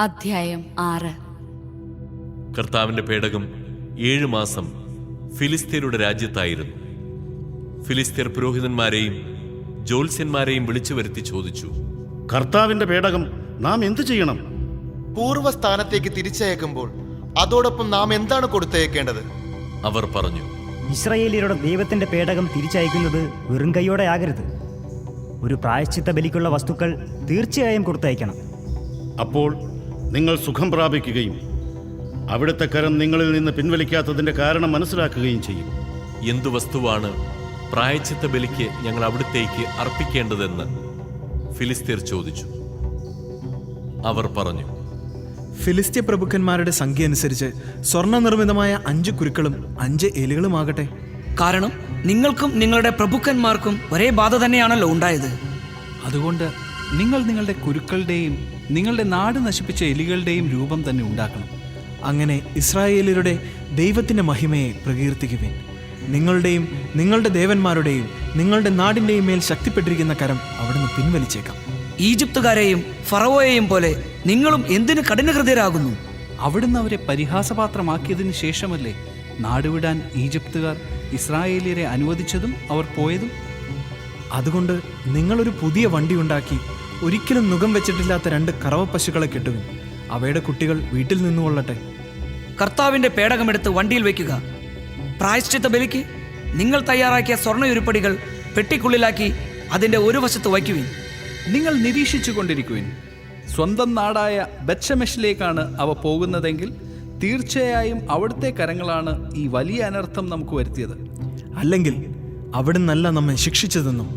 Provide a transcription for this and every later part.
അധ്യായം ആറ്. കർത്താവിന്റെ പേടകം ഏഴ് മാസം ഫിലിസ്തീനയുടെ രാജ്യത്തായിരുന്നു. ഫിലിസ്തീർ പുരോഹിതന്മാരെയും ജ്യോത്സ്യന്മാരെയും വിളിച്ചു വരുത്തി ചോദിച്ചു കർത്താവിന്റെ പേടകം നാം എന്തു ചെയ്യണം? പൂർവസ്ഥാനത്തേക്ക് തിരിച്ചയക്കുമ്പോൾ അതോടൊപ്പം നാം എന്താണ് കൊടുത്തയക്കേണ്ടത്? അവർ പറഞ്ഞു ഇസ്രയേലിയരുടെ ദൈവത്തിന്റെ പേടകം തിരിച്ചയക്കുന്നത് വെറും കൈയോടെ ആകരുത്. ഒരു പ്രായശ്ചിത്ത ബലിക്കുള്ള വസ്തുക്കൾ തീർച്ചയായും കൊടുത്തയക്കണം. അപ്പോൾ നിങ്ങൾ സുഖം പ്രാപിക്കുകയും അവിടുത്തെ കരം നിങ്ങളിൽ നിന്ന് പിൻവലിക്കാത്തതിന്റെ കാരണം മനസ്സിലാക്കുകയും ചെയ്യും. എന്തു വസ്തുവാണ് പ്രായച്ചിത്ത ബലിക്ക് ഞങ്ങൾ അവിടുത്തേക്ക് അർപ്പിക്കേണ്ടതെന്ന് ഫിലിസ്തീർ ചോദിച്ചു. അവർ പറഞ്ഞു ഫിലിസ്തീ പ്രഭുക്കന്മാരുടെ സംഖ്യ അനുസരിച്ച് സ്വർണ നിർമ്മിതമായ അഞ്ച് കുരുക്കളും അഞ്ച് എലികളുമാകട്ടെ കാരണം നിങ്ങൾക്കും നിങ്ങളുടെ പ്രഭുക്കന്മാർക്കും ഒരേ ബാധ തന്നെയാണല്ലോ ഉണ്ടായത്. അതുകൊണ്ട് നിങ്ങൾ നിങ്ങളുടെ കുരുക്കളുടെയും നിങ്ങളുടെ നാട് നശിപ്പിച്ച എലികളുടെയും രൂപം തന്നെ ഉണ്ടാക്കണം. അങ്ങനെ ഇസ്രായേലരുടെ ദൈവത്തിന്റെ മഹിമയെ പ്രകീർത്തിക്കുവിൻ. നിങ്ങളുടെയും നിങ്ങളുടെ ദേവന്മാരുടെയും നിങ്ങളുടെ നാടിന്റെയും മേൽ ശക്തിപ്പെട്ടിരിക്കുന്ന കരം അവിടുന്ന് പിൻവലിച്ചേക്കാം. ഈജിപ്തുകാരെയും ഫറവോയെയും പോലെ നിങ്ങളും എന്തിനു കഠിനഹൃദയരാകുന്നു? അവിടുന്ന് അവരെ പരിഹാസപാത്രമാക്കിയതിനു ശേഷമല്ലേ നാടുവിടാൻ ഈജിപ്തുകാർ ഇസ്രായേലിയരെ അനുവദിച്ചതും അവർ പോയതും? അതുകൊണ്ട് നിങ്ങളൊരു പുതിയ വണ്ടി ഉണ്ടാക്കി ഒരിക്കലും മുഖം വെച്ചിട്ടില്ലാത്ത രണ്ട് കറവ പശുക്കളെ കെട്ടുവിൻ. അവയുടെ കുട്ടികൾ വീട്ടിൽ നിന്നുകൊള്ളട്ടെ കർത്താവിന്റെ പേടകമെടുത്ത് വണ്ടിയിൽ വയ്ക്കുക. പ്രായശ്ചിത്ത ബലിക്ക് നിങ്ങൾ തയ്യാറാക്കിയ സ്വർണയുരുപ്പടികൾ പെട്ടിക്കുള്ളിലാക്കി അതിന്റെ ഒരു വശത്ത് വയ്ക്കുവിൻ. നിങ്ങൾ നിരീക്ഷിച്ചു കൊണ്ടിരിക്കുവിൻ സ്വന്തം നാടായ ബച്ചമെഷിലേക്കാണ് അവ പോകുന്നതെങ്കിൽ തീർച്ചയായും അവിടുത്തെ കരങ്ങളാണ് ഈ വലിയ അനർത്ഥം നമുക്ക് വരുത്തിയത്. അല്ലെങ്കിൽ അവിടുന്നല്ല നമ്മെ ശിക്ഷിച്ചതെന്നും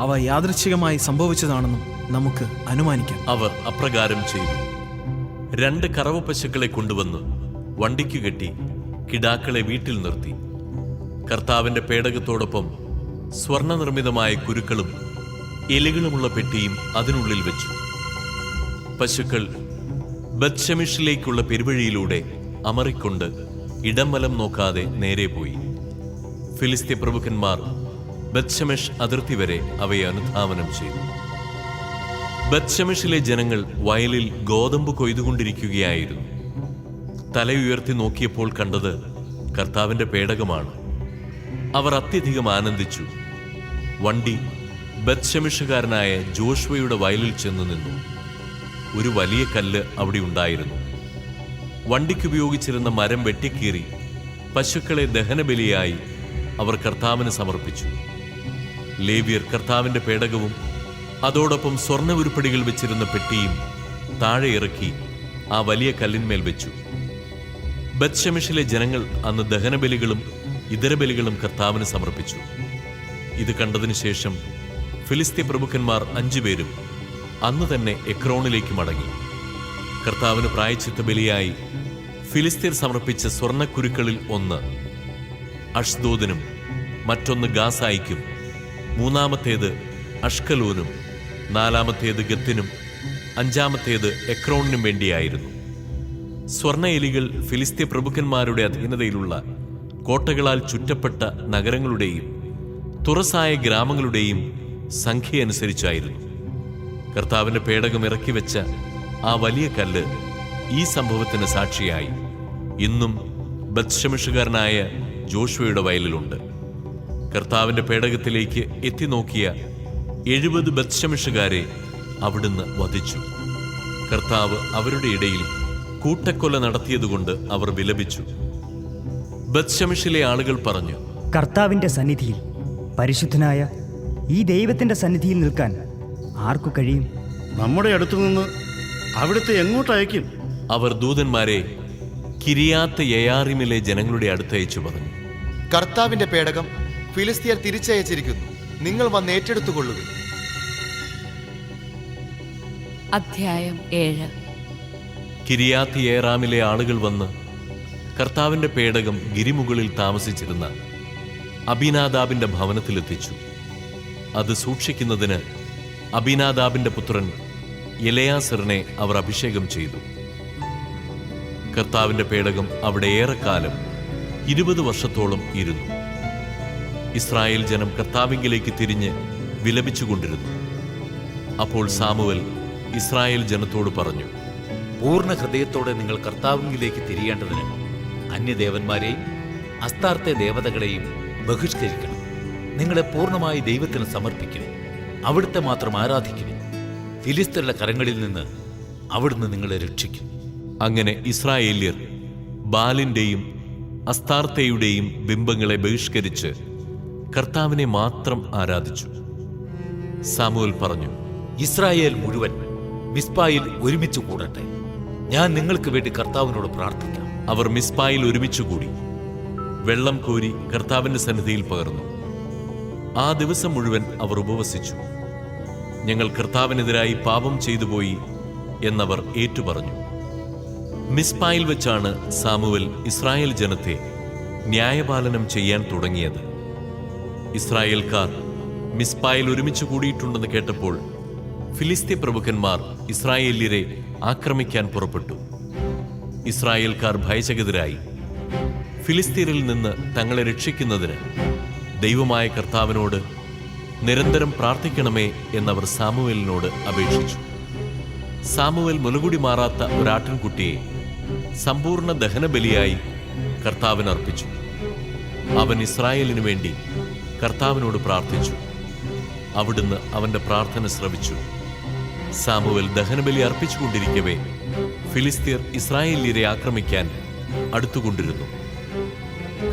അവ യാദൃച്ഛികമായി സംഭവിച്ചതാണെന്നും നമുക്ക് അനുമാനിക്കാം. അവർ അപ്രകാരം ചെയ്തു. രണ്ട് കറവ പശുക്കളെ കൊണ്ടുവന്ന് വണ്ടിക്ക് കെട്ടി കിടാക്കളെ വീട്ടിൽ നിർത്തി. കർത്താവിന്റെ പേടകത്തോടൊപ്പം സ്വർണനിർമ്മിതമായ കുരുക്കളും എലികളുമുള്ള പെട്ടിയും അതിനുള്ളിൽ വെച്ചു. പശുക്കൾ ബത്ഷമിഷിലേക്കുള്ള പെരുവഴിയിലൂടെ അമറിക്കൊണ്ട് ഇടം വലം നോക്കാതെ നേരെ പോയി. ഫിലിസ്തീൻ പ്രമുഖന്മാർ ബത്ഷമെഷ് അതിർത്തി വരെ അവയെ അനുധാവനം ചെയ്തു. ബത്ഷമിഷിലെ ജനങ്ങൾ വയലിൽ ഗോതമ്പ് കൊയ്തുകൊണ്ടിരിക്കുകയായിരുന്നു. തല ഉയർത്തി നോക്കിയപ്പോൾ കണ്ടത് കർത്താവിന്റെ പേടകമാണ്. അവർ അത്യധികം ആനന്ദിച്ചു. വണ്ടി ബത്ഷമിഷുകാരനായ ജോഷ്വയുടെ വയലിൽ ചെന്നു നിന്നു. ഒരു വലിയ കല്ല് അവിടെ ഉണ്ടായിരുന്നു. വണ്ടിക്കുപയോഗിച്ചിരുന്ന മരം വെട്ടിക്കീറി പശുക്കളെ ദഹനബലിയായി അവർ കർത്താവിന് സമർപ്പിച്ചു. ലേവിയർ കർത്താവിന്റെ പേടകവും അതോടൊപ്പം സ്വർണ ഉരുപ്പടികൾ വെച്ചിരുന്ന പെട്ടിയും താഴെ ഇറക്കി ആ വലിയ കല്ലിന്മേൽ വെച്ചു. ബത്ഷമിഷിലെ ജനങ്ങൾ അന്ന് ദഹനബലികളും ഇതര ബലികളും കർത്താവിന് സമർപ്പിച്ചു. ഇത് കണ്ടതിനു ശേഷം ഫിലിസ്തീൻ പ്രഭുക്കന്മാർ അഞ്ചുപേരും അന്ന് തന്നെ എക്രോണിലേക്ക് മടങ്ങി. കർത്താവിന് പ്രായച്ചിത്ത ബലിയായി ഫിലിസ്തീർ സമർപ്പിച്ച സ്വർണക്കുരുക്കളിൽ ഒന്ന് അഷ്ദോദിനും മറ്റൊന്ന് ഗാസായിക്കും മൂന്നാമത്തേത് അഷ്കലൂനും നാലാമത്തേത് ഗത്തിനും അഞ്ചാമത്തേത് എക്രോണിനും വേണ്ടിയായിരുന്നു. സ്വർണ എലികൾ ഫിലിസ്തീൻ പ്രഭുക്കന്മാരുടെ അധീനതയിലുള്ള കോട്ടകളാൽ ചുറ്റപ്പെട്ട നഗരങ്ങളുടെയും തുറസായ ഗ്രാമങ്ങളുടെയും സംഖ്യയനുസരിച്ചായിരുന്നു. കർത്താവിന്റെ പേടകം ഇറക്കി വെച്ച ആ വലിയ കല്ല് ഈ സംഭവത്തിന് സാക്ഷിയായി. ഇന്നും ബത്ഷമിഷുകാരനായ ജോഷുവയുടെ വയലിലുണ്ട്. കർത്താവിന്റെ പേടകത്തിലേക്ക് എത്തി നോക്കിയ എഴുപത് ബത്ഷമിഷുകാരെ അവിടുന്ന് വധിച്ചു. കർത്താവ് അവരുടെ ഇടയിൽ കൂട്ടക്കൊല നടത്തിയതുകൊണ്ട് അവർ വിലപിച്ചു. ബത്ഷമിഷിലെ ആളുകൾ പറഞ്ഞു കർത്താവിന്റെ സന്നിധിയിൽ പരിശുദ്ധനായ ഈ ദൈവത്തിന്റെ സന്നിധിയിൽ നിൽക്കാൻ ആർക്കു കഴിയും? നമ്മുടെ അടുത്തു നിന്ന് അവിടുത്തെ എങ്ങോട്ട് അയക്കും? അവർ ദൂതന്മാരെ കിരിയാത്ത യയാറിമിലെ ജനങ്ങളുടെ അടുത്തയച്ചു പറഞ്ഞു. കർത്താവിന്റെ പേടകം ഫിലിസ്തീയർ തിരിച്ചയച്ചിരിക്കുന്നു. നിങ്ങൾ വന്ന് ഏറ്റെടുത്തുകൊള്ളുക അധ്യായം ഏഴ്. കിരിയാത്തി ഏറാമിലെ ആളുകൾ വന്ന് കർത്താവിന്റെ പേടകം ഗിരിമുകളിൽ താമസിച്ചിരുന്ന അബിനാദാബിന്റെ ഭവനത്തിലെത്തിച്ചു. അത് സൂക്ഷിക്കുന്നതിന് അബിനാദാബിന്റെ പുത്രൻ എലയാസറിനെ അവർ അഭിഷേകം ചെയ്തു. കർത്താവിന്റെ പേടകം അവിടെ ഏറെക്കാലം ഇരുപത് വർഷത്തോളം ഇരുന്നു. ഇസ്രായേൽ ജനം കർത്താവിങ്കിലേക്ക് തിരിഞ്ഞ് വിലപിച്ചുകൊണ്ടിരുന്നു. അപ്പോൾ സാമുവൽ ഇസ്രായേൽ ജനത്തോട് പറഞ്ഞു പൂർണ ഹൃദയത്തോടെ നിങ്ങൾ കർത്താവിങ്കിലേക്ക് തിരിയേണ്ടതിന് അന്യദേവന്മാരെയും അസ്താർത്ഥ ദേവതകളെയും ബഹിഷ്കരിക്കണം. നിങ്ങളെ പൂർണമായി ദൈവത്തിന് സമർപ്പിക്കണം അവിടുത്തെ മാത്രം ആരാധിക്കണം. ഫിലിസ്തരുടെ കരങ്ങളിൽ നിന്ന് അവിടുന്ന് നിങ്ങളെ രക്ഷിക്കും. അങ്ങനെ ഇസ്രായേല്യർ ബാലിന്റെയും അസ്താർത്തയുടെയും ബിംബങ്ങളെ ബഹിഷ്കരിച്ച് കർത്താവിനെ മാത്രം ആരാധിച്ചു. സാമുവൽ പറഞ്ഞു ഇസ്രായേൽ മുഴുവൻ മിസ്പായിൽ ഒരുമിച്ച് കൂടട്ടെ. ഞാൻ നിങ്ങൾക്ക് വേണ്ടി കർത്താവിനോട് പ്രാർത്ഥിക്കാം. അവർ മിസ്പായിൽ ഒരുമിച്ച് കൂടി. വെള്ളം കോരി കർത്താവിന്റെ സന്നിധിയിൽ പകർന്നു. ആ ദിവസം മുഴുവൻ അവർ ഉപവസിച്ചു. ഞങ്ങൾ കർത്താവിനെതിരായി പാപം ചെയ്തുപോയി എന്നവർ ഏറ്റുപറഞ്ഞു. മിസ്പായിൽ വെച്ചാണ് സാമുവൽ ഇസ്രായേൽ ജനത്തെ ന്യായപാലനം ചെയ്യാൻ തുടങ്ങിയത്. ഇസ്രായേൽക്കാർ മിസ്പായിൽ ഒരുമിച്ച് കൂടിയിട്ടുണ്ടെന്ന് കേട്ടപ്പോൾ ഫിലിസ്തീ പ്രഭുക്കന്മാർ ഇസ്രായേല്യരെ ആക്രമിക്കാൻ പുറപ്പെട്ടു. ഇസ്രായേൽക്കാർ ഭയചകിതരായി. ഫിലിസ്തീനിൽ നിന്ന് തങ്ങളെ രക്ഷിക്കുന്നതിന് ദൈവമായ കർത്താവിനോട് നിരന്തരം പ്രാർത്ഥിക്കണമേ എന്നവർ സാമുവേലിനോട് അപേക്ഷിച്ചു. സാമുവേൽ മുലകുടി മാറാത്ത ഒരാട്ടിൻകുട്ടിയെ സമ്പൂർണ ദഹനബലിയായി കർത്താവിന് അർപ്പിച്ചു. അവൻ ഇസ്രായേലിനു വേണ്ടി കർത്താവിനോട് പ്രാർത്ഥിച്ചു. അവിടുന്ന് അവന്റെ പ്രാർത്ഥന ശ്രവിച്ചു. സാമുവൽ ദഹനബലി അർപ്പിച്ചുകൊണ്ടിരിക്കവേ ഫിലിസ്തീർ ഇസ്രായേല്യരെ ആക്രമിക്കാൻ അടുത്തുകൊണ്ടിരുന്നു.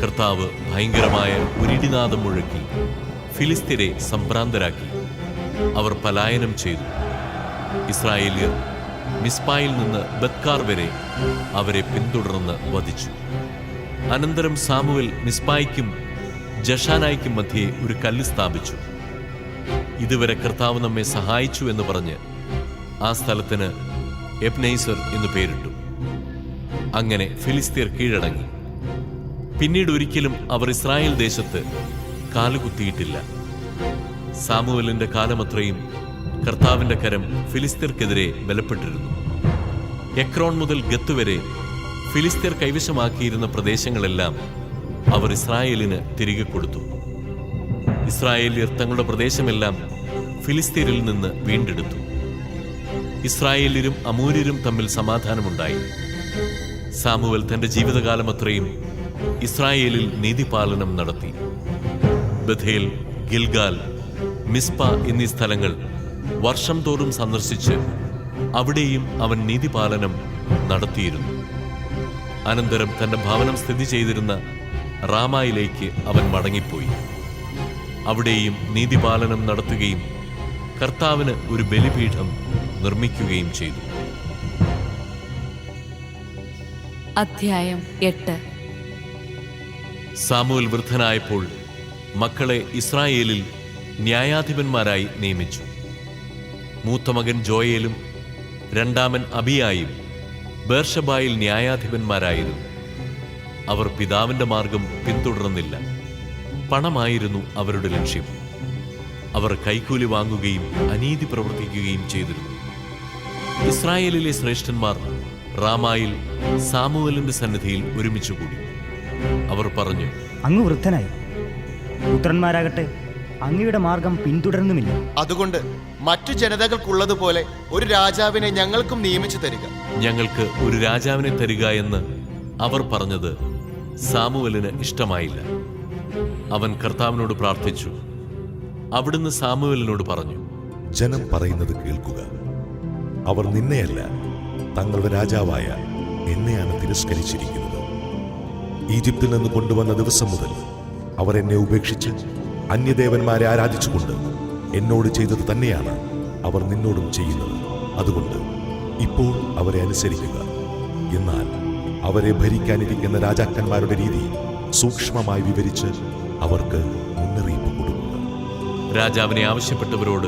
കർത്താവ് ഭയങ്കരമായ ഉരിടിനാദം മുഴക്കി ഫിലിസ്തീരെ സംഭ്രാന്തരാക്കി. അവർ പലായനം ചെയ്തു. ഇസ്രായേലിയർ മിസ്പായിൽ നിന്ന് ബത്കാർ വരെ അവരെ പിന്തുടർന്ന് വധിച്ചു. അനന്തരം സാമുവൽ മിസ്പായ്ക്കും ജഷാനായ്ക്കും മധ്യേ ഒരു കല്ല് സ്ഥാപിച്ചു. ഇതുവരെ കർത്താവ് നമ്മെ സഹായിച്ചു എന്ന് പറഞ്ഞ് ആ സ്ഥലത്തിന് എബ്നൈസർ എന്ന് പേരിട്ടു. അങ്ങനെ ഫിലിസ്തീർ കീഴടങ്ങി. പിന്നീട് ഒരിക്കലും അവർ ഇസ്രായേൽ ദേശത്ത് കാലുകുത്തിയിട്ടില്ല സാമുവലിന്റെ കാലമത്രയും കർത്താവിന്റെ കരം ഫിലിസ്തീർക്കെതിരെ ബലപ്പെട്ടിരുന്നു. എക്രോൺ മുതൽ ഗത്ത് വരെ ഫിലിസ്തീർ കൈവശമാക്കിയിരുന്ന പ്രദേശങ്ങളെല്ലാം അവർ ഇസ്രായേലിന് തിരികെ കൊടുത്തു. ഇസ്രായേലിയർ തങ്ങളുടെ പ്രദേശമെല്ലാം ഫിലിസ്തീനിൽ നിന്ന് വീണ്ടെടുത്തു. ഇസ്രായേലിലും അമൂര്യരും തമ്മിൽ സമാധാനമുണ്ടായി. സാമുവൽ തന്റെ ജീവിതകാലം അത്രയും ഇസ്രായേലിൽ നീതിപാലനം നടത്തി. ബഥേൽ ഗിൽഗാൽ മിസ്പ എന്നീ സ്ഥലങ്ങൾ വർഷം തോറും സന്ദർശിച്ച് അവിടെയും അവൻ നീതിപാലനം നടത്തിയിരുന്നു. അനന്തരം തന്റെ ഭവനം സ്ഥിതി ചെയ്തിരുന്ന റാമായിലേക്ക് അവൻ മടങ്ങിപ്പോയി. അവിടെയും നീതിപാലനം നടത്തുകയും കർത്താവിന് ഒരു ബലിപീഠം നിർമ്മിക്കുകയും ചെയ്തു. അധ്യായം എട്ട്. സാമുവൽ വൃദ്ധനായപ്പോൾ മക്കളെ ഇസ്രായേലിൽ ന്യായാധിപന്മാരായി നിയമിച്ചു. മൂത്തമകൻ ജോയേലും രണ്ടാമൻ അബിയായും ബേർഷബായിൽ ന്യായാധിപന്മാരായിരുന്നു. അവർ പിതാവിന്റെ മാർഗം പിന്തുടർന്നില്ല. പണമായിരുന്നു അവരുടെ ലക്ഷ്യം. അവർ കൈക്കൂലി വാങ്ങുകയും അനീതി പ്രവർത്തിക്കുകയും ചെയ്തിരുന്നു. ഇസ്രായേലിലെ ശ്രേഷ്ഠന്മാർ റാമായിൽ സാമുവലിന്റെ സന്നിധിയിൽ ഒരുമിച്ചുകൂടി അവർ പറഞ്ഞു അങ്ങ് വൃദ്ധനായി. പുത്രന്മാരാകട്ടെ അങ്ങയുടെ മാർഗം പിന്തുടരുന്നുമില്ല. അതുകൊണ്ട് മറ്റു ജനതകൾക്കുള്ളതുപോലെ ഒരു രാജാവിനെ ഞങ്ങൾക്കും നിയമിച്ചു തരിക. ഞങ്ങൾക്ക് ഒരു രാജാവിനെ തരിക എന്ന് അവർ പറഞ്ഞത് സാമുവലിന് ഇഷ്ടമായില്ല. അവൻ കർത്താവിനോട് പ്രാർത്ഥിച്ചു. അവിടുന്ന് സാമുവലിനോട് പറഞ്ഞു ജനം പറയുന്നത് കേൾക്കുക. അവർ നിന്നെയല്ല തങ്ങളുടെ രാജാവായ എന്നെയാണ് തിരസ്കരിച്ചിരിക്കുന്നത്. ഈജിപ്തിൽ നിന്ന് കൊണ്ടുവന്ന ദിവസം മുതൽ അവർ എന്നെ ഉപേക്ഷിച്ച് അന്യദേവന്മാരെ ആരാധിച്ചുകൊണ്ട് എന്നോട് ചെയ്തത് തന്നെയാണ് അവർ നിന്നോടും ചെയ്യുന്നത്. അതുകൊണ്ട് ഇപ്പോൾ അവരെ അനുസരിക്കുക. എന്നാൽ അവരെ ഭരിക്കാനിരിക്കുന്ന രാജാക്കന്മാരുടെ രീതി സൂക്ഷ്മമായി വിവരിച്ച് അവർക്ക് മുന്നറിയിപ്പ് കൊടുക്കുക രാജാവിനെ ആവശ്യപ്പെട്ടവരോട്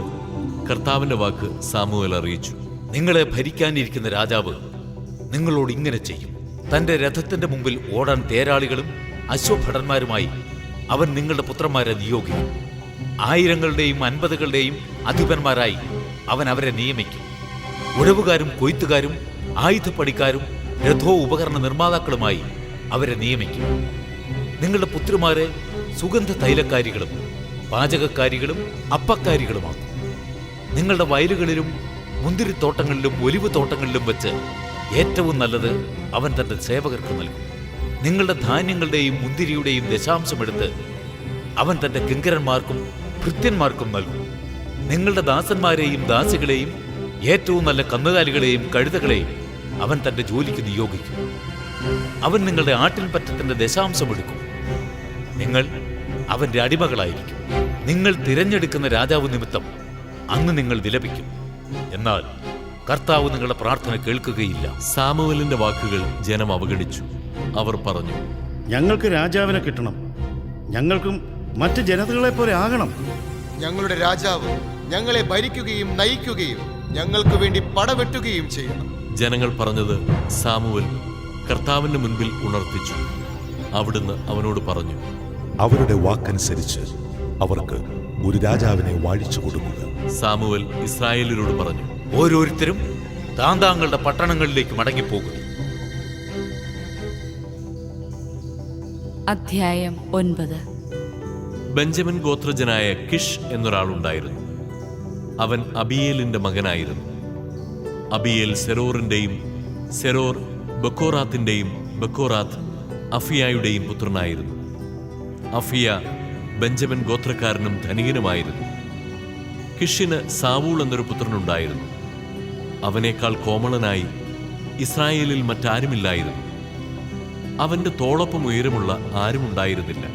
കർത്താവിന്റെ വാക്ക് സാമുവൽ അറിയിച്ചു. നിങ്ങളെ ഭരിക്കാനിരിക്കുന്ന രാജാവ് നിങ്ങളോട് ഇങ്ങനെ ചെയ്യും. തന്റെ രഥത്തിന്റെ മുമ്പിൽ ഓടാൻ തേരാളികളും അശ്വഭടന്മാരുമായി അവൻ നിങ്ങളുടെ പുത്രന്മാരെ നിയോഗിക്കും. ആയിരങ്ങളുടെയും അൻപതുകളുടെയും അധിപന്മാരായി അവൻ അവരെ നിയമിക്കും. ഉഴവുകാരും കൊയ്ത്തുകാരും ആയുധപ്പണിക്കാരും രഥോ ഉപകരണ നിർമ്മാതാക്കളുമായി അവരെ നിയമിക്കും. നിങ്ങളുടെ പുത്രിമാരെ സുഗന്ധ തൈലക്കാരികളും പാചകക്കാരികളും അപ്പക്കാരികളുമാക്കും. നിങ്ങളുടെ വയലുകളിലും മുന്തിരിത്തോട്ടങ്ങളിലും ഒലിവ് തോട്ടങ്ങളിലും വെച്ച് ഏറ്റവും നല്ലത് അവൻ തന്റെ സേവകർക്ക് നൽകും. നിങ്ങളുടെ ധാന്യങ്ങളുടെയും മുന്തിരിയുടെയും ദശാംശമെടുത്ത് അവൻ തന്റെ കിങ്കരന്മാർക്കും ഭൃത്യന്മാർക്കും നൽകും. നിങ്ങളുടെ ദാസന്മാരെയും ദാസികളെയും ഏറ്റവും നല്ല കന്നുകാലികളെയും കഴുതകളെയും അവൻ തന്റെ ജോലിക്ക് നിയോഗിക്കും. അവൻ നിങ്ങളുടെ ആട്ടിൻപറ്റത്തിന്റെ ദശാംശം എടുക്കും. നിങ്ങൾ അവന്റെ അടിമകളായിരിക്കും. നിങ്ങൾ തിരഞ്ഞെടുക്കുന്ന രാജാവ് നിമിത്തം അന്ന് നിങ്ങൾ വിലപിക്കും. എന്നാൽ കർത്താവ് നിങ്ങളുടെ പ്രാർത്ഥന കേൾക്കുകയില്ല. സാമുവലിന്റെ വാക്കുകൾ ജനം അവഗണിച്ചു. അവർ പറഞ്ഞു ഞങ്ങൾക്ക് രാജാവിനെ കിട്ടണം. ഞങ്ങൾക്കും മറ്റ് ജനതകളെ പോലെ ആകണം. ഞങ്ങളുടെ രാജാവ് ഞങ്ങളെ ഭരിക്കുകയും നയിക്കുകയും ഞങ്ങൾക്ക് വേണ്ടി പടവെട്ടുകയും ചെയ്യണം. ജനങ്ങൾ പറഞ്ഞത് സാമുവൽ കർത്താവിന്റെ മുൻപിൽ ഉണർത്തിച്ചു. അവിടുന്ന് അവനോട് പറഞ്ഞു അവരുടെ വാക്കനുസരിച്ച് അവർക്ക് ഒരു രാജാവിനെ വാഴിച്ചു കൊടുക്കുക. സാമുവൽ ഇസ്രായേലിനോട് പറഞ്ഞു ഓരോരുത്തരും താന്താങ്ങളുടെ പട്ടണങ്ങളിലേക്ക് മടങ്ങിപ്പോകുക അധ്യായം ഒൻപത്. ബെഞ്ചമിൻ ഗോത്രജനായ കിഷ് എന്നൊരാളുണ്ടായിരുന്നു. അവൻ അബിയേലിന്റെ മകനായിരുന്നു. അബിയേൽ സെറോറിന്റെയും സെറോർ ബക്കോറാത്തിന്റെയും ബക്കോറാത്ത് അഫിയായുടെയും പുത്രനായിരുന്നു. അഫിയ ബെഞ്ചമിൻ ഗോത്രക്കാരനും ധനികനുമായിരുന്നു. കിഷിന് സാവൂൾ എന്നൊരു പുത്രനുണ്ടായിരുന്നു. അവനേക്കാൾ കോമളനായി ഇസ്രായേലിൽ മറ്റാരുമില്ലായിരുന്നു. അവന്റെ തോളൊപ്പം ഉയരമുള്ള ആരുമുണ്ടായിരുന്നില്ല.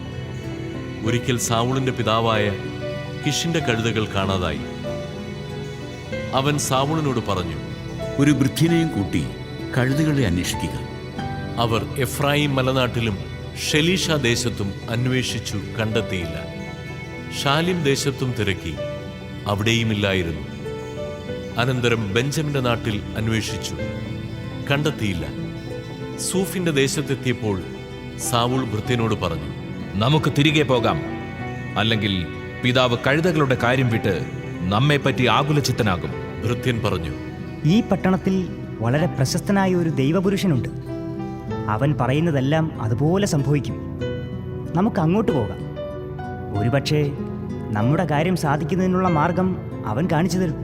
ഒരിക്കൽ സാവൂളിന്റെ പിതാവായ കിഷിന്റെ കഴുതകൾ കാണാതായി. അവൻ സാവൂളിനോട് പറഞ്ഞു ഒരു വൃദ്ധിനെയും കൂട്ടി കഴുതുകളെ അന്വേഷിക്കുക. അവർ എഫ്രായിം മലനാട്ടിലും ഷെലീഷ ദേശത്തും അന്വേഷിച്ചു കണ്ടെത്തിയില്ല. ഷാലിം ദേശത്തും തിരക്കി അവിടെയുമില്ലായിരുന്നു. അനന്തരം ബെഞ്ചമിന്റെ നാട്ടിൽ അന്വേഷിച്ചു. കണ്ടെത്തിയില്ല. സൂഫിന്റെ ദേശത്തെത്തിയപ്പോൾ സാവൂൾ ഭൃത്യനോട് പറഞ്ഞു നമുക്ക് തിരികെ പോകാം. അല്ലെങ്കിൽ പിതാവ് കഴുതകളുടെ കാര്യം വിട്ട് നമ്മെപ്പറ്റി ആകുലചിത്തനാകും. ഭൃത്യൻ പറഞ്ഞു ഈ പട്ടണത്തിൽ വളരെ പ്രശസ്തനായ ഒരു ദൈവപുരുഷനുണ്ട്. അവൻ പറയുന്നതെല്ലാം അതുപോലെ സംഭവിക്കും. നമുക്ക് അങ്ങോട്ട് പോകാം. ഒരുപക്ഷെ നമ്മുടെ കാര്യം സാധിക്കുന്നതിനുള്ള മാർഗം അവൻ കാണിച്ചു തരും.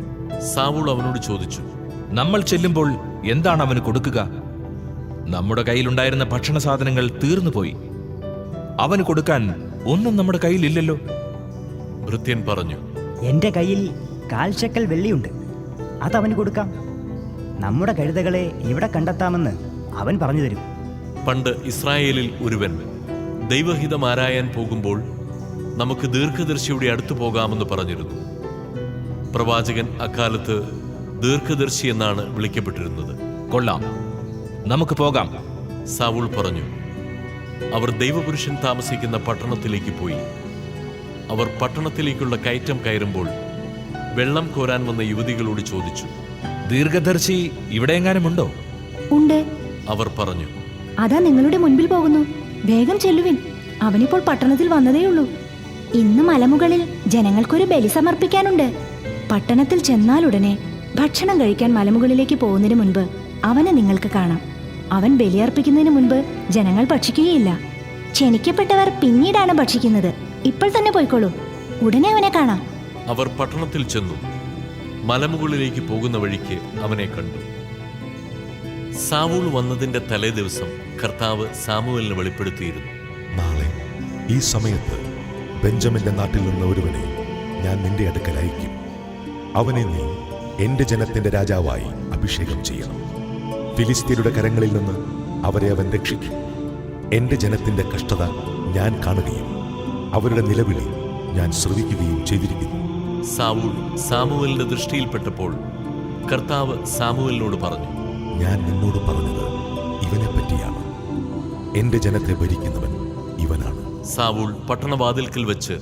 സാവൂൾ അവനോട് ചോദിച്ചു നമ്മൾ ചെല്ലുമ്പോൾ എന്താണ് അവന് കൊടുക്കുക? നമ്മുടെ കയ്യിലുണ്ടായിരുന്ന ഭക്ഷണ സാധനങ്ങൾ തീർന്നുപോയി അവന് കൊടുക്കാൻ ഒന്നും നമ്മുടെ കയ്യിലില്ലല്ലോ. വൃത്യൻ പറഞ്ഞു എന്റെ കയ്യിൽ കാൽശക്കൽ വെള്ളിയുണ്ട്. അതവന് കൊടുക്കാം. നമ്മുടെ കഴുതകളെ ഇവിടെ കണ്ടെത്താമെന്ന് അവൻ പറഞ്ഞു തരും. പണ്ട് ഇസ്രായേലിൽ ഒരുവൻ ദൈവഹിതം ആരായാൻ പോകുമ്പോൾ നമുക്ക് ദീർഘദർശിയുടെ അടുത്തു പോകാമെന്ന് പറഞ്ഞിരുന്നു. പ്രവാചകൻ അക്കാലത്ത് ദീർഘദർശി എന്നാണ് വിളിക്കപ്പെട്ടിരുന്നത്. കൊള്ളാം. നമുക്ക് പോകാം. സാവുൾ പറഞ്ഞു അവർ ദൈവപുരുഷൻ താമസിക്കുന്ന പട്ടണത്തിലേക്ക് പോയി. അവർ പട്ടണത്തിലേക്കുള്ള കയറ്റം കയറുമ്പോൾ വെള്ളം കോരാൻ വന്ന യുവതികളോട് ചോദിച്ചു ദീർഘദർശി ഇവിടെ എങ്ങാനും ഉണ്ടോ. ഉണ്ട് അവർ പറഞ്ഞു. അതാ നിങ്ങളുടെ മുൻപിൽ പോകുന്നു. വേഗം ചെല്ലുവിൻ. അവനിപ്പോൾ പട്ടണത്തിൽ വന്നതേയുള്ളൂ ഇന്ന് മലമുകളിൽ ജനങ്ങൾക്കൊരു ബലി സമർപ്പിക്കാനുണ്ട്. പട്ടണത്തിൽ ചെന്നാലുടനെ ഭക്ഷണം കഴിക്കാൻ മലമുകളിലേക്ക് പോകുന്നതിന് മുൻപ് അവനെ നിങ്ങൾക്ക് കാണാം. അവൻ ബലിയർപ്പിക്കുന്നതിന് മുൻപ് ജനങ്ങൾ ഭക്ഷിക്കുകയില്ല. ക്ഷണിക്കപ്പെട്ടവർ പിന്നീടാണ് ഭക്ഷിക്കുന്നത്. ഇപ്പോൾ തന്നെ പോയിക്കോളൂ. ഉടനെ അവനെ കാണാം. അവർ പട്ടണത്തിൽ ചെന്നു. മലമുകളിലേക്ക് പോകുന്ന വഴിക്ക് അവനെ കണ്ടു. സാവൂൾ വന്നതിന്റെ തലേ ദിവസം കർത്താവ് സാമുവലിന് വെളിപ്പെടുത്തിയിരുന്നു. നാളെ ഈ സമയത്ത് ബെഞ്ചമിന്റെ നാട്ടിൽ നിന്ന് ഒരുവനെ ഞാൻ നിന്റെ അടുക്കൽ അയക്കും അവനെ നീ എന്റെ ജനത്തിന്റെ രാജാവായി അഭിഷേകം ചെയ്യണം. ഫിലിസ്തീനയുടെ കരങ്ങളിൽ നിന്ന് അവരെ അവൻ രക്ഷിക്കും. എന്റെ ജനത്തിന്റെ കഷ്ടത ഞാൻ കാണുകയും അവരുടെ നിലവിളി ഞാൻ ശ്രവിക്കുകയും ചെയ്തിരിക്കുന്നു. സാവൂൾ സാമുവലിന്റെ ദൃഷ്ടിയിൽപ്പെട്ടപ്പോൾ കർത്താവ് സാമുവലിനോട് പറഞ്ഞു ഞാൻ നിന്നോട് പറഞ്ഞത് ഇവനെ പറ്റിയാണ് എന്റെ ജനത്തെ ഭരിക്കുന്നവൻ ഇവനാണ്. സാവൂൾ പട്ടണവാതിൽക്കൽ വെച്ച്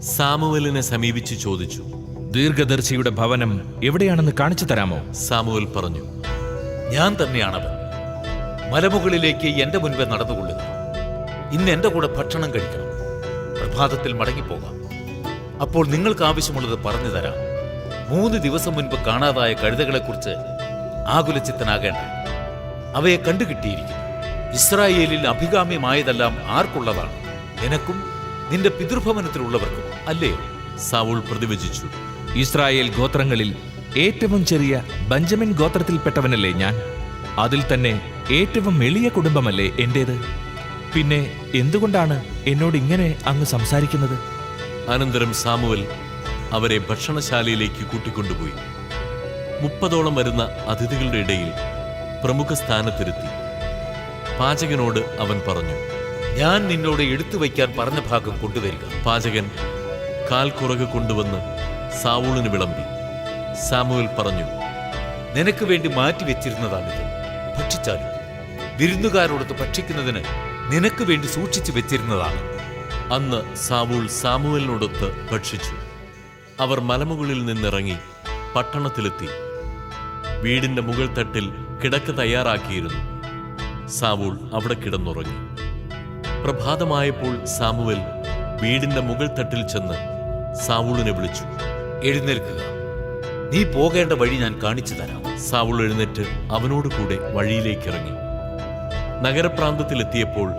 സാമുവലിനെ സമീപിച്ച് ചോദിച്ചു ദീർഘദർശിയുടെ ഭവനം എവിടെയാണെന്ന് കാണിച്ചു തരാമോ? സാമുവൽ പറഞ്ഞു ഞാൻ തന്നെയാണവൻ. മലമുകളിലേക്ക് എന്റെ മുൻപേ നടന്നുകൊള്ളുക. ഇന്ന് എന്റെ കൂടെ ഭക്ഷണം കഴിക്കണം. പ്രഭാതത്തിൽ മടങ്ങിപ്പോകാം. അപ്പോൾ നിങ്ങൾക്ക് ആവശ്യമുള്ളത് പറഞ്ഞു തരാം. മൂന്ന് ദിവസം മുൻപ് കാണാതായ കഴുതകളെക്കുറിച്ച് ആകുലചിത്തനാകേണ്ട. അവയെ കണ്ടുകിട്ടിയിരിക്കുന്നു. ഇസ്രായേലിൽ അഭികാമ്യമായതെല്ലാം ആർക്കുള്ളതാണ്? എനക്കും നിന്റെ പിതൃഭവനത്തിലുള്ളവർക്കും അല്ലയോ സാവൂൾ പ്രതിവചിച്ചു. ഇസ്രായേൽ ഗോത്രങ്ങളിൽ ഏറ്റവും ചെറിയ ബഞ്ചമിൻ ഗോത്രത്തിൽപ്പെട്ടവനല്ലേ ഞാൻ? അതിൽ തന്നെ ഏറ്റവും എളിയ കുടുംബമല്ലേ എന്റേത്? പിന്നെ എന്തുകൊണ്ടാണ് എന്നോട് ഇങ്ങനെ അങ്ങ് സംസാരിക്കുന്നത്? അനന്തരം സാമുവൽ അവരെ ഭക്ഷണശാലയിലേക്ക് കൂട്ടിക്കൊണ്ടുപോയി. മുപ്പതോളം വരുന്ന അതിഥികളുടെ ഇടയിൽ പ്രമുഖ സ്ഥാനത്തിരുത്തി. പാചകനോട് അവൻ പറഞ്ഞു ഞാൻ നിന്നോട് എടുത്തു വയ്ക്കാൻ പറഞ്ഞ ഭാഗം കൊണ്ടുവരിക. പാചകൻ കാൽ കുറക് കൊണ്ടുവന്ന് സാവൂളിന് വിളമ്പി. സാമുവൽ പറഞ്ഞു നിനക്ക് വേണ്ടി മാറ്റി വെച്ചിരുന്നതാണിത്. ഭക്ഷിച്ചാലും. വിരുന്നുകാരോടൊത്ത് ഭക്ഷിക്കുന്നതിന് നിനക്ക് വേണ്ടി സൂക്ഷിച്ചു വെച്ചിരുന്നതാണ്. അന്ന് സാവൂൾ സാമുവലിനോടൊത്ത് ഭക്ഷിച്ചു. അവർ മലമുകളിൽ നിന്നിറങ്ങി പട്ടണത്തിലെത്തി. വീടിന്റെ മുകൾ തട്ടിൽ കിടക്ക് തയ്യാറാക്കിയിരുന്നു. സാവൂൾ അവിടെ കിടന്നുറങ്ങി. പ്രഭാതമായപ്പോൾ സാമുവൽ വീടിന്റെ മുകൾ തട്ടിൽ ചെന്ന് സാവൂളിനെ വിളിച്ചു. എഴുന്നേൽക്കുക. നീ പോകേണ്ട വഴി ഞാൻ കാണിച്ചു തരാം. സാവൂൾ എഴുന്നേറ്റ് അവനോട് കൂടെ വഴിയിലേക്ക് ഇറങ്ങി നഗരപ്രാന്തത്തിലെത്തിയപ്പോൾ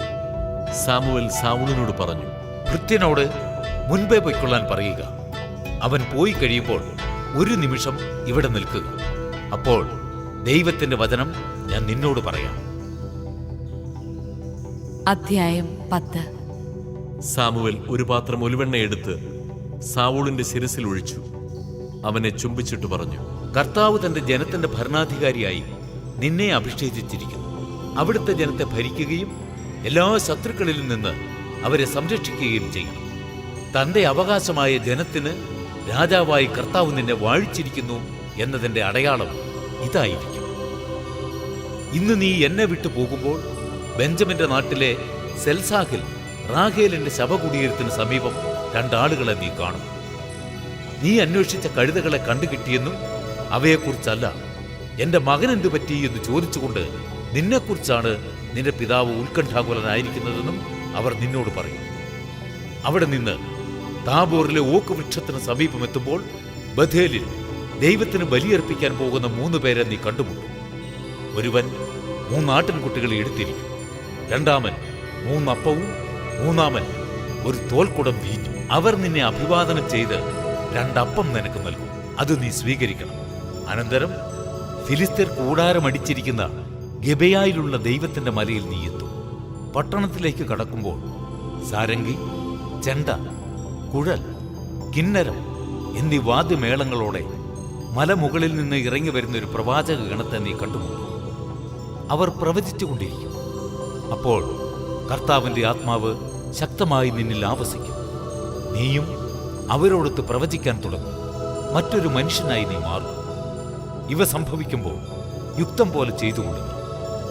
സാമുവൽ സാവൂളിനോട് പറഞ്ഞു ഭൃത്യനോട് മുൻപേ പൊയ്ക്കൊള്ളാൻ പറയുക. അവൻ പോയി കഴിയുമ്പോൾ ഒരു നിമിഷം ഇവിടെ നിൽക്കുക. അപ്പോൾ ദൈവത്തിന്റെ വചനം ഞാൻ നിന്നോട് പറയാം. അധ്യായം പത്ത്. സാമുവൽ ഒരു പാത്രം ഒലിവെണ്ണ എടുത്ത് സാവൂളിന്റെ ശിരസിൽ ഒഴിച്ചു. അവനെ ചുംബിച്ചിട്ട് പറഞ്ഞു കർത്താവ് തന്റെ ജനത്തിന്റെ ഭരണാധികാരിയായി നിന്നെ അഭിഷേചിച്ചിരിക്കുന്നു. അവിടുത്തെ ജനത്തെ ഭരിക്കുകയും എല്ലാ ശത്രുക്കളിൽ നിന്ന് അവരെ സംരക്ഷിക്കുകയും ചെയ്യണം. തന്റെ അവകാശമായ ജനത്തിന് രാജാവായി കർത്താവ് നിന്നെ വാഴിച്ചിരിക്കുന്നു എന്നതിന്റെ അടയാളം ഇതായിരിക്കും. ഇന്ന് നീ എന്നെ വിട്ടു പോകുമ്പോൾ ബെഞ്ചമിന്റെ നാട്ടിലെ സെൽസാഹിൽ റാഖേലിന്റെ ശവകുടീരത്തിന് സമീപം രണ്ടാളുകളെ നീ കാണും. നീ അന്വേഷിച്ച കഴുതകളെ കണ്ടുകിട്ടിയെന്നും അവയെക്കുറിച്ചല്ല എന്റെ മകൻ എന്തു പറ്റി എന്ന് ചോദിച്ചുകൊണ്ട് നിന്നെക്കുറിച്ചാണ് നിന്റെ പിതാവ് ഉത്കണ്ഠാകുലനായിരിക്കുന്നതെന്നും അവർ നിന്നോട് പറയും. അവിടെ നിന്ന് താബോറിലെ ഓക്ക് വൃക്ഷത്തിന് സമീപമെത്തുമ്പോൾ ബഥേലിൽ ദൈവത്തിന് ബലിയർപ്പിക്കാൻ പോകുന്ന മൂന്ന് പേരെ നീ കണ്ടുമുട്ടും. ഒരുവൻ മൂന്നാട്ടിൻ കുട്ടികളെ എടുത്തിരിക്കും. രണ്ടാമൻ മൂന്നപ്പവും മൂന്നാമൻ ഒരു തോൽക്കുടം വീഞ്ഞു. അവർ നിന്നെ അഭിവാദനം ചെയ്ത് രണ്ടപ്പം നിനക്ക് നൽകും. അത് നീ സ്വീകരിക്കണം. അനന്തരം ഫിലിസ്തീർ കൂടാരമടിച്ചിരിക്കുന്ന ഗബയായിലുള്ള ദൈവത്തിന്റെ മലയിൽ നീ എത്തും. പട്ടണത്തിലേക്ക് കടക്കുമ്പോൾ സാരംഗി ചെണ്ട കുഴൽ കിന്നരം എന്നീ വാദ്യമേളങ്ങളോടെ മലമുകളിൽ നിന്ന് ഇറങ്ങി വരുന്ന ഒരു പ്രവാചക ഗണത്തെ നീ കണ്ടുമുട്ടും. അവർ പ്രവചിച്ചുകൊണ്ടിരിക്കും. അപ്പോൾ കർത്താവിന്റെ ആത്മാവ് ശക്തമായി നിന്നിൽ ആവസിക്കും. നീയും അവരോടൊത്ത് പ്രവചിക്കാൻ തുടങ്ങും. മറ്റൊരു മനുഷ്യനായി നീ മാറും. ഇവ സംഭവിക്കുമ്പോൾ യുക്തം പോലെ ചെയ്തുകൊള്ളുക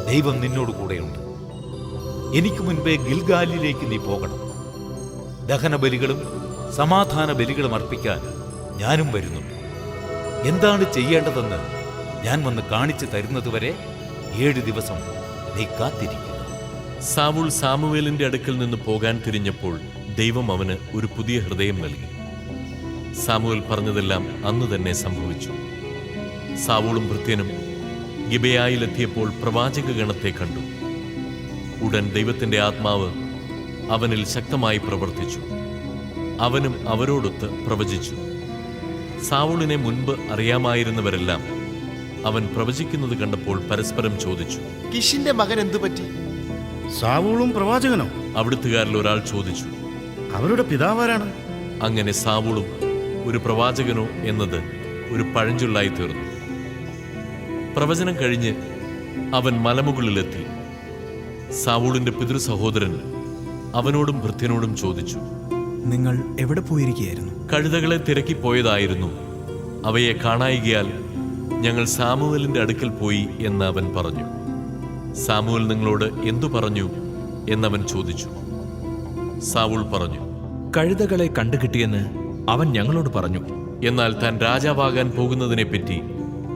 ദൈവം നിന്നോട് കൂടെയുണ്ട്. എനിക്ക് മുൻപേ ഗിൽഗാലിലേക്ക് നീ പോകണം. ദഹനബലികളും സമാധാന ബലികളും അർപ്പിക്കാൻ ഞാനും വരുന്നുണ്ട്. എന്താണ് ചെയ്യേണ്ടതെന്ന് ഞാൻ വന്ന് കാണിച്ചു തരുന്നതുവരെ ഏഴ് ദിവസം നീ കാത്തിരിക്കുക. സാവുൾ സാമുവേലിന്റെ അടുക്കൽ നിന്ന് പോകാൻ തിരിഞ്ഞപ്പോൾ ദൈവം അവന് ഒരു പുതിയ ഹൃദയം നൽകി. സാമുവൽ പറഞ്ഞതെല്ലാം അന്ന് തന്നെ സംഭവിച്ചു. സാവൂളും ഭൃത്യനും ഗിബയായിലെത്തിയപ്പോൾ പ്രവാചക ഗണത്തെ കണ്ടു. ഉടൻ ദൈവത്തിന്റെ ആത്മാവ് അവനിൽ ശക്തമായി പ്രവർത്തിച്ചു. അവനും അവരോടൊത്ത് പ്രവചിച്ചു. സാവൂളിനെ മുൻപ് അറിയാമായിരുന്നവരെല്ലാം അവൻ പ്രവചിക്കുന്നത് കണ്ടപ്പോൾ പരസ്പരം ചോദിച്ചു കിഷിന്റെ മകൻ എന്തു പറ്റി? സാവൂളും പ്രവാചകനോ? അവിടുത്തുകാരിൽ ഒരാൾ ചോദിച്ചു അവരുടെ പിതാവാരാണ്? അങ്ങനെ സാവൂളും ഒരു പ്രവാചകനോ എന്നത് ഒരു പഴഞ്ചൊല്ലായി തീർന്നു. പ്രവചനം കഴിഞ്ഞ് അവൻ മലമുകളിലെത്തി. സാവൂളിന്റെ പിതൃ സഹോദരൻ അവനോടും ഭൃത്യനോടും ചോദിച്ചു നിങ്ങൾ എവിടെ പോയിരിക്കുകയായിരുന്നു? കഴുതകളെ തിരക്കിപ്പോയതായിരുന്നു അവയെ കാണായികയാൽ ഞങ്ങൾ സാമുവലിന്റെ അടുക്കൽ പോയി എന്ന് അവൻ പറഞ്ഞു. സാമുവൽ നിങ്ങളോട് എന്തു പറഞ്ഞു എന്നവൻ ചോദിച്ചു. സാവൂൾ പറഞ്ഞു കഴുതകളെ കണ്ടുകിട്ടിയെന്ന് അവൻ ഞങ്ങളോട് പറഞ്ഞു. എന്നാൽ താൻ രാജാവാകാൻ പോകുന്നതിനെപ്പറ്റി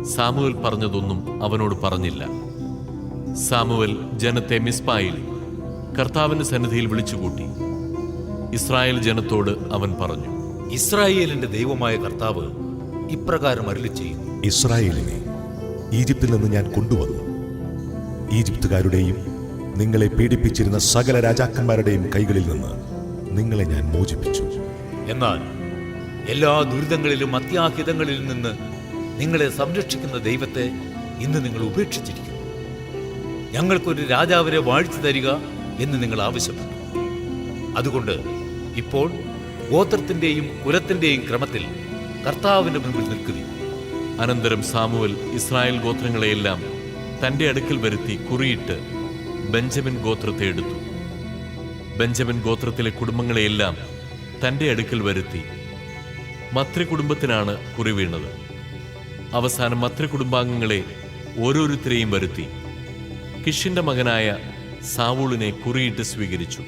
സാമുവൽ പറഞ്ഞതൊന്നും അവനോട് പറഞ്ഞില്ല. സാമുവൽ ജനത്തെ മിസ്പായിൽ കർത്താവിന്റെ സന്നിധിയിൽ വിളിച്ചുകൂട്ടി. ഇസ്രായേൽ ജനത്തോട് അവൻ പറഞ്ഞു ഇസ്രായേലിന്റെ ദൈവമായ കർത്താവ് ഇപ്രകാരം അരുളി ചെയ്യുന്നു ഇസ്രായേലിനെ ഈജിപ്തിൽ നിന്ന് ഞാൻ കൊണ്ടുവന്നു. ഈജിപ്തുകാരുടെയും നിങ്ങളെ പീഡിപ്പിച്ചിരുന്ന സകല രാജാക്കന്മാരുടെയും കൈകളിൽ നിന്ന് നിങ്ങളെ ഞാൻ മോചിപ്പിച്ചു. എന്നാൽ എല്ലാ ദുരിതങ്ങളിലും അത്യാഹിതങ്ങളിൽ നിന്ന് നിങ്ങളെ സംരക്ഷിക്കുന്ന ദൈവത്തെ ഇന്ന് നിങ്ങൾ ഉപേക്ഷിച്ചിരിക്കുന്നു. ഞങ്ങൾക്കൊരു രാജാവിനെ വാഴ്ച തരിക എന്ന് നിങ്ങൾ ആവശ്യപ്പെട്ടു. അതുകൊണ്ട് ഇപ്പോൾ ഗോത്രത്തിന്റെയും കുലത്തിന്റെയും ക്രമത്തിൽ കർത്താവിന്റെ മുമ്പിൽ നിൽക്കുക അനന്തരം സാമുവൽ ഇസ്രായേൽ ഗോത്രങ്ങളെയെല്ലാം തന്റെ അടുക്കൽ വരുത്തി കുറിയിട്ട് ബെഞ്ചമിൻ ഗോത്രത്തെ എടുത്തു. ബെഞ്ചമിൻ ഗോത്രത്തിലെ കുടുംബങ്ങളെയെല്ലാം തന്റെ അടുക്കൽ വരുത്തി മത്രി കുടുംബത്തിനാണ് കുറി വീണത് അവസാനം മത്രി കുടുംബാംഗങ്ങളെ ഓരോരുത്തരെയും വരുത്തി. കിഷിന്റെ മകനായ സാവൂളിനെ കുറിയിട്ട് സ്വീകരിച്ചു.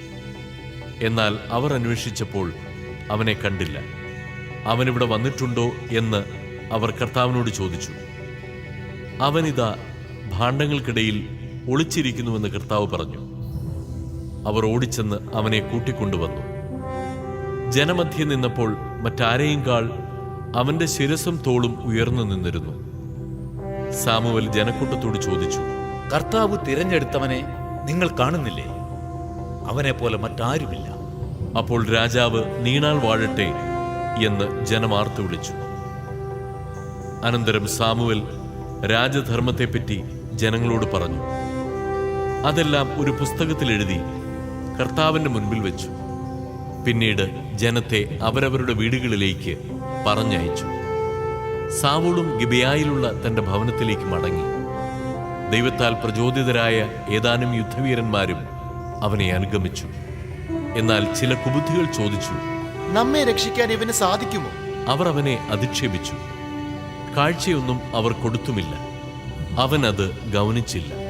എന്നാൽ അവർ അന്വേഷിച്ചപ്പോൾ അവനെ കണ്ടില്ല. അവനിവിടെ വന്നിട്ടുണ്ടോ എന്ന് അവർ കർത്താവിനോട് ചോദിച്ചു. അവനിതാ ഭാണ്ഡങ്ങൾക്കിടയിൽ ഒളിച്ചിരിക്കുന്നുവെന്ന് കർത്താവ് പറഞ്ഞു. അവർ ഓടിച്ചെന്ന് അവനെ കൂട്ടിക്കൊണ്ടുവന്നു. ജനമധ്യം നിന്നപ്പോൾ മറ്റാരെയും കാൾ അവന്റെ ശിരസും തോളും ഉയർന്നു നിന്നിരുന്നു. സാമുവൽ ജനക്കൂട്ടത്തോട് ചോദിച്ചു കർത്താവ് തിരഞ്ഞെടുത്തവനെ നിങ്ങൾ കാണുന്നില്ലേ? അവനെ പോലെ മറ്റാരുമില്ല. അപ്പോൾ രാജാവ് നീണാൾ വാഴട്ടെ എന്ന് ജനമാർത്തു വിളിച്ചു. അനന്തരം സാമുവൽ രാജധർമ്മത്തെപ്പറ്റി ജനങ്ങളോട് പറഞ്ഞു. അതെല്ലാം ഒരു പുസ്തകത്തിൽ എഴുതി കർത്താവിന്റെ മുൻപിൽ വെച്ചു. പിന്നീട് ജനത്തെ അവരവരുടെ വീടുകളിലേക്ക് പറഞ്ഞയച്ചു. സാവൂളും ഗിബയായിലുള്ള തന്റെ ഭവനത്തിലേക്ക് മടങ്ങി. ദൈവത്താൽ പ്രചോദിതരായ ഏതാനും യുദ്ധവീരന്മാരും അവനെ അനുഗമിച്ചു. എന്നാൽ ചില കുബുദ്ധികൾ ചോദിച്ചു നമ്മെ രക്ഷിക്കാൻ ഇവന് സാധിക്കുമോ? അവർ അവനെ അധിക്ഷേപിച്ചു. കാഴ്ചയൊന്നും അവർ കൊടുത്തുമില്ല. അവൻ അത് ഗൗനിച്ചില്ല.